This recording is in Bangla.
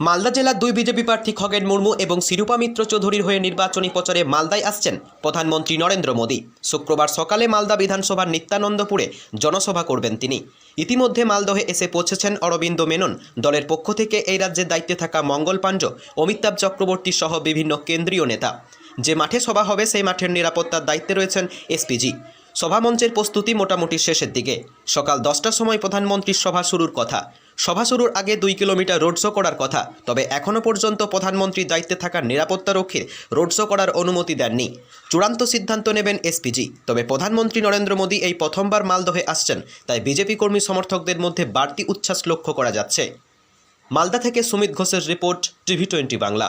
মালদা জেলার দুই বিজেপি প্রার্থী খগেন মুর্মু এবং শিরূপা মিত্র চৌধুরীর হয়ে নির্বাচনী প্রচারে মালদায় আসছেন প্রধানমন্ত্রী নরেন্দ্র মোদী। শুক্রবার সকালে মালদা বিধানসভার নিত্যানন্দপুরে জনসভা করবেন তিনি। ইতিমধ্যে মালদহে এসে পৌঁছেছেন অরবিন্দ মেনন। দলের পক্ষ থেকে এই রাজ্যের দায়িত্বে থাকা মঙ্গল পাঞ্জ অমিতাভ চক্রবর্তী সহ বিভিন্ন কেন্দ্রীয় নেতা। যে মাঠে সভা হবে, সেই মাঠের নিরাপত্তার দায়িত্বে রয়েছেন এসপিজি। সভামঞ্চের প্রস্তুতি মোটামুটি শেষের দিকে। সকাল দশটার সময় প্রধানমন্ত্রীর সভা শুরুর কথা। সভা শুরুর আগে দুই কিলোমিটার রোড শো করার কথা, তবে এখনও পর্যন্ত প্রধানমন্ত্রীর দায়িত্বে থাকা নিরাপত্তারক্ষীর রোড শো করার অনুমতি দেননি। চূড়ান্ত সিদ্ধান্ত নেবেন এসপিজি। তবে প্রধানমন্ত্রী নরেন্দ্র মোদী এই প্রথমবার মালদহে আসছেন, তাই বিজেপি কর্মী সমর্থকদের মধ্যে বাড়তি উচ্ছ্বাস লক্ষ্য করা যাচ্ছে। মালদা থেকে সুমিত ঘোষের report TV twenty Bangla.